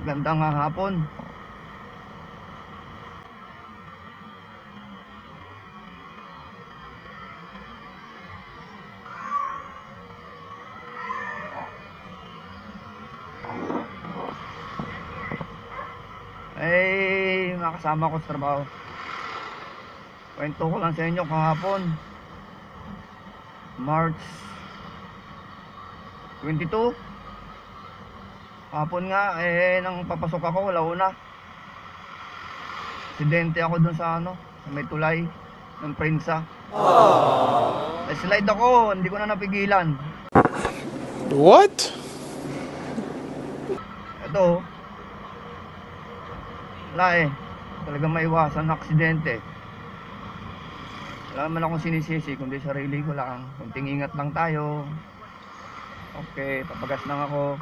Bandang hapon. Eh, mga kasama ko sa trabaho. Kwento ko lang sa inyo kahapon. March 22. Kahapon nga, eh, nang papasok ako, wala una. Aksidente ako dun sa ano, sa may tulay ng Prinsa. Eh, slide ako, hindi ko na napigilan. What? Ito, wala eh. Talagang maiwasan na aksidente. Wala naman akong sinisisi, kundi sarili ko lang. Kunting ingat lang tayo. Okay, papagas lang ako.